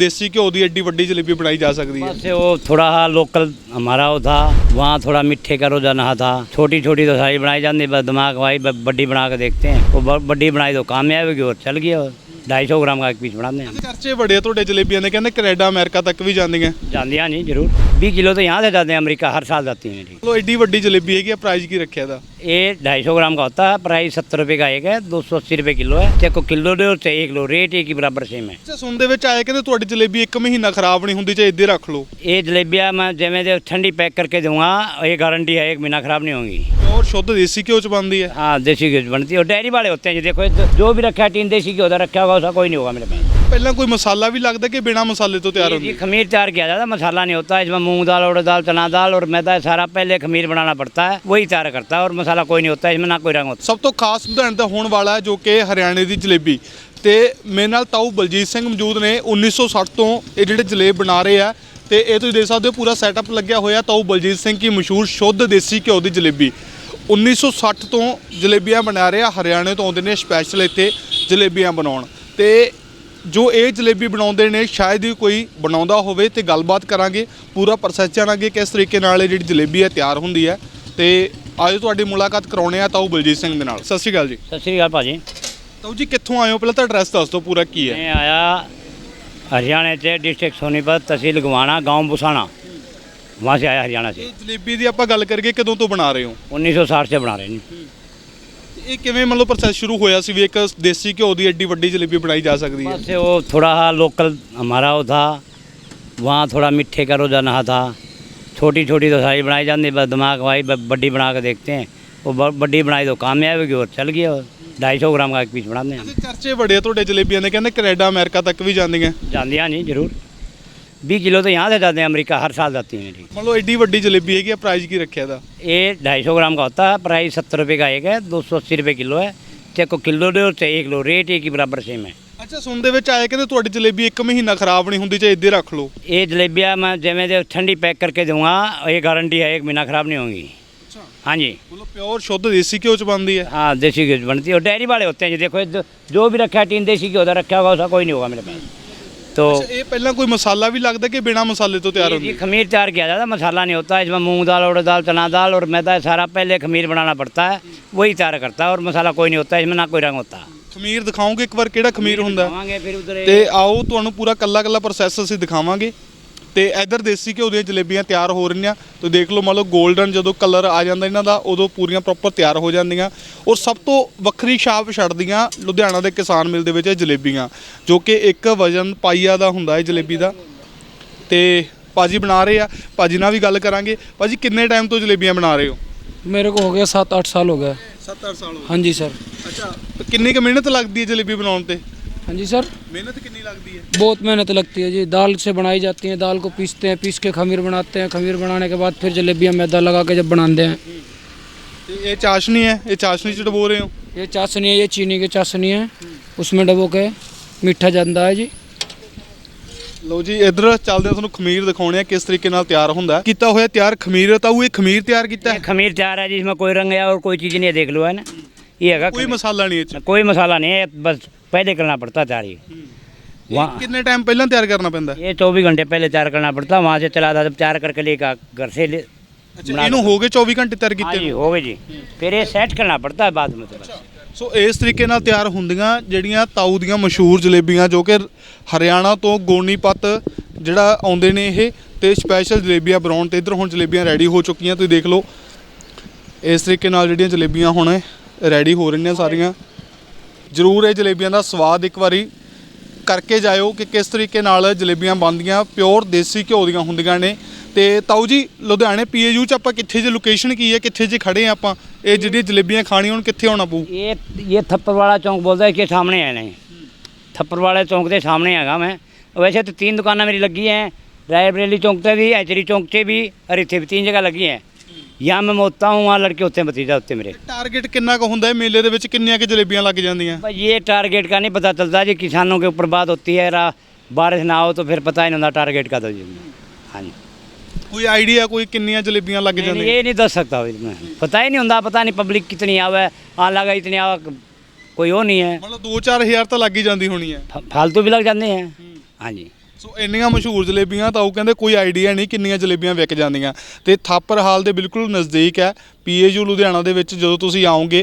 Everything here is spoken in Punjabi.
देसी घ्यो दी एड्डी बड़ी जलेबी बनाई जा सकती है बस वो थोड़ा लोकल हमारा वो था वहाँ थोड़ा मिठे का रुझाना था छोटी छोटी तो सारी बनाई जाती बस दिमाग भाई बड़ी बना के देखते हैं वो बड़ी बनाई तो कामयाब हो गई और चल गया ढाई सौ ग्राम का एक पीस बनाते हैं ਚਰਚੇ ਬੜੇ ਆ ਤੁਹਾਡੇ ਜਲੇਬੀਆਂ ਦੇ ਕਹਿੰਦੇ ਕੈਨੇਡਾ ਅਮਰੀਕਾ ਤੱਕ ਵੀ ਜਾਂਦੀਆਂ जाते हैं जी जरूर बीस किलो तो यहाँ से जाते हैं अमेरिका हर साल जाती हैं जी ਚਲੋ ਐਡੀ ਵੱਡੀ ਜਲੇਬੀ ਹੈਗੀ ਆ ਪ੍ਰਾਈਸ ਕੀ ਰੱਖਿਆ ਦਾ ये ढाई सौ ग्राम का होता है प्राइस सत्तर रुपये का एक है दो सौ अस्सी रुपये किलो है चाहे को किलो दे और चाहे एक किलो रेट एक ही बराबर सेम है ਅੱਛਾ ਸੁਣ ਦੇ ਵਿੱਚ ਆਇਆ ਕਹਿੰਦੇ ਤੁਹਾਡੀ ਜਲੇਬੀ ਇੱਕ ਮਹੀਨਾ ਖਰਾਬ ਨਹੀਂ ਹੁੰਦੀ ਚਾਹੇ ਇੱਦੇ ਰੱਖ ਲਓ ये जलेबियाँ मैं जैसे दे ठंडी पैक करके दूंगा ये गारंटी है एक महीना खराब नहीं होंगी ਔਰ ਸ਼ੁੱਧ ਦੇਸੀ ਘਿਓ ਚ ਬਣਦੀ ਹੈ हाँ देसी घी बनती है और डेयरी वाले होते हैं जी देखो ये जो भी रखा है टीन देसी घी होता रखा होगा उसका कोई नहीं होगा मेरे पास ਪਹਿਲਾਂ ਕੋਈ ਮਸਾਲਾ ਵੀ ਲੱਗਦਾ ਕਿ ਬਿਨਾ ਮਸਾਲੇ ਤੋਂ ਤਿਆਰ ये ਹੁੰਦੀ जी खमीर तैयार किया जाता है मसाला नहीं होता है इसमें मूंग दाल उड़द दाल चना दाल और मैदा है सारा पहले खमीर बनाना पड़ता है वही तैयार करता है और मसाला कोई नहीं होता है इसमें ना कोई रंग होता ਸਭ ਤੋਂ ਖਾਸ ਲੁਧਿਆਣੇ ਦਾ ਹੋਣ ਵਾਲਾ ਹੈ ਜੋ ਕਿ ਹਰਿਆਣੇ ਦੀ ਜਲੇਬੀ ਤੇ ਮੇਰੇ ਨਾਲ ਤਾਊ ਬਲਜੀਤ ਸਿੰਘ ਮੌਜੂਦ ਨੇ 1960 ਤੋਂ ਇਹ ਜਿਹੜੇ ਜਲੇਬ ਬਣਾ ਰਹੇ ਆ ਤੇ ਇਹ ਤੁਸੀਂ ਦੇਖ ਸਕਦੇ ਹੋ ਪੂਰਾ ਸੈਟਅਪ ਲੱਗਿਆ ਹੋਇਆ ਤਾਊ ਬਲਜੀਤ ਸਿੰਘ ਕੀ ਮਸ਼ਹੂਰ ਸ਼ੁੱਧ ਦੇਸੀ ਘਿਓ ਦੀ ਜਲੇਬੀ 1960 ਤੋਂ ਜਲੇਬੀਆਂ ਬਣਾ ਰਿਹਾ ਹਰਿਆਣੇ ਤੋਂ ਆਉਂਦੇ ਨੇ ਸਪੈਸ਼ਲ ਇੱਥੇ ਜਲੇਬੀਆਂ ਬਣਾਉਣ। ਤੇ ਜੋ ਇਹ ਜਲੇਬੀ ਬਣਾਉਂਦੇ ਨੇ ਸ਼ਾਇਦ ਹੀ ਕੋਈ ਬਣਾਉਂਦਾ ਹੋਵੇ ਤੇ ਗੱਲਬਾਤ ਕਰਾਂਗੇ ਪੂਰਾ ਪ੍ਰੋਸੈਸ ਜਾਣਾਂਗੇ ਕਿਸ ਤਰੀਕੇ ਨਾਲ ਇਹ ਜਿਹੜੀ ਜਲੇਬੀ ਹੈ ਤਿਆਰ ਹੁੰਦੀ ਹੈ। ਤੇ ਆਜੋ ਤੁਹਾਡੀ ਮੁਲਾਕਾਤ ਕਰਾਉਣੇ ਆ ਤਾਊ ਬਲਜੀਤ ਸਿੰਘ ਦੇ ਨਾਲ। ਸਤਿ ਸ਼੍ਰੀ ਅਕਾਲ ਜੀ। ਸਤਿ ਸ਼੍ਰੀ ਅਕਾਲ ਭਾਜੀ। ਤਾਊ ਜੀ ਕਿੱਥੋਂ ਆਏ ਹੋ? ਪਹਿਲਾਂ ਤਾਂ ਐਡਰੈਸ ਦੱਸ ਦਿਓ ਪੂਰਾ ਕੀ ਹੈ? ਮੈਂ ਆਇਆ ਹਰਿਆਣੇ ਤੇ ਡਿਸਟ੍ਰਿਕਟ ਸੋਨੀਪਤ ਤਹਿਸੀਲ ਗਵਾਣਾ ਗਾਉਂ ਬੁਸਾਣਾ। वहाँ से आया हरियाणा से ਇਹ ਜਲੇਬੀ ਦੀ ਆਪਾਂ ਗੱਲ ਕਰੀਏ ਕਦੋਂ ਤੋਂ ਬਣਾ ਰਹੇ ਹੋ 1960 से बना रहे हैं जी। ਇਹ ਕਿਵੇਂ ਮਤਲਬ ਪ੍ਰੋਸੈਸ ਸ਼ੁਰੂ ਹੋਇਆ ਸੀ ਵੀ ਇੱਕ ਦੇਸੀ ਘਿਓ ਦੀ ਐਡੀ ਵੱਡੀ ਜਲੇਬੀ ਬਣਾਈ ਜਾ ਸਕਦੀ है ਬਸ ये वो थोड़ा लोकल हमारा वो था वहाँ थोड़ा मिठे का रोजाना था छोटी छोटी तो सारी बनाई जाती बस दिमाग भाई ब- बड्डी बना के देखते हैं वो ब- बड्डी बनाई तो कामयाब होगी और चल गया ढाई सौ ग्राम का एक पीस बनाते हैं ਤੇ ਚਰਚੇ ਬੜੇ ਆ ਤੁਹਾਡੇ ਜਲੇਬੀਆਂ ਦੇ ਕਹਿੰਦੇ ਕੈਨੇਡਾ ਅਮਰੀਕਾ ਤੱਕ ਵੀ ਜਾਂਦੀਆਂ ਜਾਂਦੀਆਂ ਜੀ ਜ਼ਰੂਰ 20 किलो तो यहाँ से जाते हैं अमेरिका हर साल जाती है मेरी मतलब एडी वड्डी जलेबी है कि प्राइस की रखे था ये ढाई सौ ग्राम का होता है प्राइस सत्तर रुपये का एक है दो सौ अस्सी रुपये किलो है ਚਾਹੇ ਕੋ ਕਿਲੋ ਦੇ ਹੋ ਚਾਹੇ 1 ਕਿਲੋ ਰੇਟ ਇੱਕ ਹੀ ਬਰਾਬਰ ਸੇਮ ਹੈ ਅੱਛਾ ਸੁਣ ਦੇ ਵਿੱਚ ਆਇਆ ਕਹਿੰਦੇ ਤੁਹਾਡੀ ਜਲੇਬੀ ਇੱਕ ਮਹੀਨਾ ਖਰਾਬ ਨਹੀਂ ਹੁੰਦੀ ਚਾਹੇ ਇੱਦੇ ਰੱਖ ਲਓ ਇਹ ਜਲੇਬੀਆਂ ਮੈਂ ਜਿਵੇਂ ਦੇ ਠੰਡੀ ਪੈਕ ਕਰਕੇ ਦਊਂਗਾ ਇਹ ਗਾਰੰਟੀ ਹੈ 1 ਮਹੀਨਾ ਖਰਾਬ ਨਹੀਂ ਹੋਗੀ ਅੱਛਾ ਹਾਂਜੀ ਮਤਲਬ ਪਿਓਰ ਸ਼ੁੱਧ ਦੇਸੀ ਘਿਓ ਚ ਬਣਦੀ ਹੈ हाँ देसी घी बनती है और डेयरी वाले होते हैं जी देखो जो भी रखा है टीन देसी घी होता रखा होगा उसका कोई नहीं होगा मेरे पास तो ਅੱਛਾ ਇਹ ਪਹਿਲਾਂ ਕੋਈ ਮਸਾਲਾ ਵੀ ਲੱਗਦਾ ਕਿ ਬਿਨਾ ਮਸਾਲੇ ਤੋਂ ਤਿਆਰ ये ਹੁੰਦੀ जी खमीर तैयार किया जाता है मसाला नहीं होता है इसमें मूंग दाल उड़द दाल चना दाल और मैदा है सारा पहले खमीर बनाना पड़ता है वही तैयार करता है और मसाला कोई नहीं होता है इसमें ना कोई रंग होता ਖਮੀਰ ਦਿਖਾਓਗੇ ਇੱਕ ਵਾਰ ਕਿਹੜਾ ਖਮੀਰ ਹੁੰਦਾ ਹੈ? खावांगे फिर उधर ਤੇ ਆਓ ਤੁਹਾਨੂੰ ਪੂਰਾ ਕੱਲਾ ਕੱਲਾ ਪ੍ਰੋਸੈਸ ਅਸੀਂ ਦਿਖਾਵਾਂਗੇ ਤੇ ਇਧਰ ਦੇਸੀ ਘਿਓ ਦੀਆਂ ਜਲੇਬੀਆਂ ਤਿਆਰ ਹੋ ਰਹੀਆਂ ਤੇ ਦੇਖ ਲਓ ਮੰਨ ਲਓ 골ਡਨ ਜਦੋਂ ਕਲਰ ਆ ਜਾਂਦਾ ਇਹਨਾਂ ਦਾ ਉਦੋਂ ਪੂਰੀਆਂ ਪ੍ਰੋਪਰ ਤਿਆਰ ਹੋ ਜਾਂਦੀਆਂ। ਔਰ ਸਭ ਤੋਂ ਵੱਖਰੀ ਛਾਪ ਛੱਡਦੀਆਂ ਲੁਧਿਆਣਾ ਦੇ ਕਿਸਾਨ ਮਿਲ ਦੇ ਵਿੱਚ ਇਹ ਜਲੇਬੀਆਂ ਜੋ ਕਿ ਇੱਕ ਵਜਨ ਪਾਈਆ ਦਾ ਹੁੰਦਾ ਹੈ ਜਲੇਬੀ ਦਾ। ਤੇ ਪਾਜੀ ਬਣਾ ਰਹੇ ਆ ਪਾਜੀ ਨਾਲ ਵੀ ਗੱਲ ਕਰਾਂਗੇ। ਪਾਜੀ ਕਿੰਨੇ ਟਾਈਮ ਤੋਂ ਜਲੇਬੀਆਂ ਬਣਾ ਰਹੇ ਹੋ? ਮੇਰੇ ਕੋ ਹੋ ਗਿਆ 7-8 ਸਾਲ ਹੋ ਗਿਆ। 7-8 ਸਾਲ ਹੋ ਗਏ। ਹਾਂਜੀ ਸਰ। ਅੱਛਾ ਕਿੰਨੀ ਕੁ ਮਿਹਨਤ ਲੱਗਦੀ ਹੈ ਜਲੇਬੀ ਬਣਾਉਣ ਤੇ? हाँ जी सर ਮਿਹਨਤ ਕਿੰਨੀ ਲੱਗਦੀ ਹੈ बहुत मेहनत लगती है जी दाल से बनाई जाती है दाल को पीसते हैं पीस के खमीर बनाते हैं खमीर बनाने के बाद फिर जलेबियाँ मैदा लगा के जब बनाते हैं ਤੇ ਇਹ ਚਾਸ਼ਨੀ ਹੈ ਇਹ ਚਾਸ਼ਨੀ ਚ ਡਬੋ ਰਹੇ ਹੋ ये चाशनी है ये चीनी की चाशनी है उसमें डबो के मीठा जाता है जी ਲਓ ਜੀ ਇਧਰ ਚੱਲਦੇ ਆ ਤੁਹਾਨੂੰ ਖਮੀਰ ਦਿਖਾਉਣੇ ਆ ਕਿਸ ਤਰੀਕੇ ਨਾਲ ਤਿਆਰ ਹੁੰਦਾ ਹੈ। ਕੀਤਾ ਹੋਇਆ ਤਿਆਰ ਖਮੀਰ ਤਾਂ ਉਹ ਇਹ ਖਮੀਰ ਤਿਆਰ ਕੀਤਾ ये ਹੈ खमीर तैयार है जिसमें कोई रंग है और कोई चीज़ नहीं है देख लो है ना ये है ਕੋਈ ਮਸਾਲਾ ਨਹੀਂ ਇਹ ਚ कोई मसाला नहीं है बस पहले करना पड़ता है तैयार ये ਇਹ वहाँ ਕਿੰਨੇ ਟਾਈਮ ਪਹਿਲਾਂ ਤਿਆਰ ਕਰਨਾ ਪੈਂਦਾ ਹੈ? ये चौबीस घंटे पहले तैयार करना पड़ता है वहाँ से चला था जब तैयार करके लेकर घर से ले ਅੱਛਾ ਇਹਨੂੰ ਹੋ ਗਏ 24 ਘੰਟੇ ਤਿਆਰ हाँ ਕੀਤੇ जी ਨੂੰ। हो गए जी फिर ये सेट करना पड़ता है बाद में तो बस ਸੋ ਇਸ ਤਰੀਕੇ ਨਾਲ ਤਿਆਰ ਹੁੰਦੀਆਂ ਜਿਹੜੀਆਂ ਤਾਊ ਦੀਆਂ ਮਸ਼ਹੂਰ ਜਲੇਬੀਆਂ ਜੋ ਕਿ ਹਰਿਆਣਾ ਤੋਂ ਗੋਨੀਪਤ ਜਿਹੜਾ ਆਉਂਦੇ ਨੇ ਇਹ ਤੇ ਸਪੈਸ਼ਲ ਜਲੇਬੀਆਂ ਬਣਾਉਣ ਤੇ ਇਧਰ ਹੁਣ ਜਲੇਬੀਆਂ ਰੈਡੀ ਹੋ ਚੁੱਕੀਆਂ ਤੁਸੀਂ ਦੇਖ ਲਓ ਇਸ ਤਰੀਕੇ ਨਾਲ ਜਿਹੜੀਆਂ ਜਲੇਬੀਆਂ ਹੁਣ ਰੈਡੀ ਹੋ ਰਹੀਆਂ ਸਾਰੀਆਂ। ਜ਼ਰੂਰ ਇਹ ਜਲੇਬੀਆਂ ਦਾ ਸਵਾਦ ਇੱਕ ਵਾਰੀ ਕਰਕੇ ਜਾਇਓ ਕਿ ਕਿਸ ਤਰੀਕੇ ਨਾਲ ਜਲੇਬੀਆਂ ਬਣਦੀਆਂ। ਪਿਓਰ ਦੇਸੀ ਘਿਓ ਦੀਆਂ ਹੁੰਦੀਆਂ ਨੇ। ਤੇ ਤਾਊ ਜੀ, ਲੁਧਿਆਣੇ ਪੀਏਯੂ ਚ ਆਪਾਂ ਕਿੱਥੇ ਜੇ ਲੋਕੇਸ਼ਨ ਕੀ ਹੈ? ਕਿੱਥੇ ਜੇ ਖੜੇ ਆ ਆਪਾਂ? ਇਹ ਜਿਹੜੀਆਂ ਜਲੇਬੀਆਂ ਖਾਣੀਆਂ, ਹੁਣ ਕਿੱਥੇ ਆਉਣਾ ਪਊ? ਇਹ ਇਹ ਥੱਪਰਵਾਲਾ ਚੌਂਕ ਬੋਲਦਾ ਹੈ ਕਿ ਸਾਹਮਣੇ ਆਣਾ ਹੈ ਥੱਪਰਵਾਲੇ ਚੌਂਕ ਦੇ ਸਾਹਮਣੇ ਹੈਗਾ ਮੈਂ। ਵੈਸੇ ਤਾਂ ਤਿੰਨ ਦੁਕਾਨਾਂ ਮੇਰੀ ਲੱਗੀਆਂ ਹੈ ਰਾਏ ਬਰੇਲੀ ਚੌਂਕ ਤੇ ਵੀ, ਐਚਰੀ ਚੌਂਕ ਤੇ ਵੀ, ਔਰ ਇੱਥੇ ਵੀ ਤਿੰਨ ਜਗ੍ਹਾ ਲੱਗੀਆਂ ਹੈ हैं यहाँ मैं होता हूँ वहाँ लड़के होते हैं भतीजा होते हैं मेरे ਟਾਰਗੇਟ ਕਿੰਨਾ ਕੁ ਹੁੰਦਾ ਹੈ ਮੇਲੇ ਦੇ ਵਿੱਚ ਕਿੰਨੀਆਂ ਕਿ ਜਲੇਬੀਆਂ ਲੱਗ ਜਾਂਦੀਆਂ भाई ये टारगेट का नहीं पता चलता जी किसानों के ऊपर बात होती है रा- बारिश ना हो तो फिर पता ही नहीं होता टारगेट का तो जी हाँ जी ਕੋਈ ਆਈਡੀਆ ਕੋਈ ਕਿੰਨੀਆਂ ਜਲੇਬੀਆਂ ਲੱਗ नहीं, नहीं, ਜਾਂਦੀਆਂ ये नहीं दस सकता भाई मैं पता ही नहीं होता पता नहीं पब्लिक कितनी आवे हाँ लगा इतनी आवे कोई वो नहीं है ਮਤਲਬ 2-4000 ਤਾਂ ਲੱਗ ਹੀ ਜਾਂਦੀ ਹੋਣੀ ਹੈ फ- फालतू भी लग जाते हैं हाँ जी ਸੋ ਇੰਨੀਆਂ ਮਸ਼ਹੂਰ ਜਲੇਬੀਆਂ ਤਾਂ ਉਹ ਕਹਿੰਦੇ ਕੋਈ ਆਈਡੀਆ ਨਹੀਂ ਕਿੰਨੀਆਂ ਜਲੇਬੀਆਂ ਵਿਕ ਜਾਂਦੀਆਂ। ਤੇ ਥਾਪਰ ਹਾਲ ਦੇ ਬਿਲਕੁਲ ਨਜ਼ਦੀਕ ਹੈ। ਪੀਏਯੂ ਲੁਧਿਆਣਾ ਦੇ ਵਿੱਚ ਜਦੋਂ ਤੁਸੀਂ ਆਓਗੇ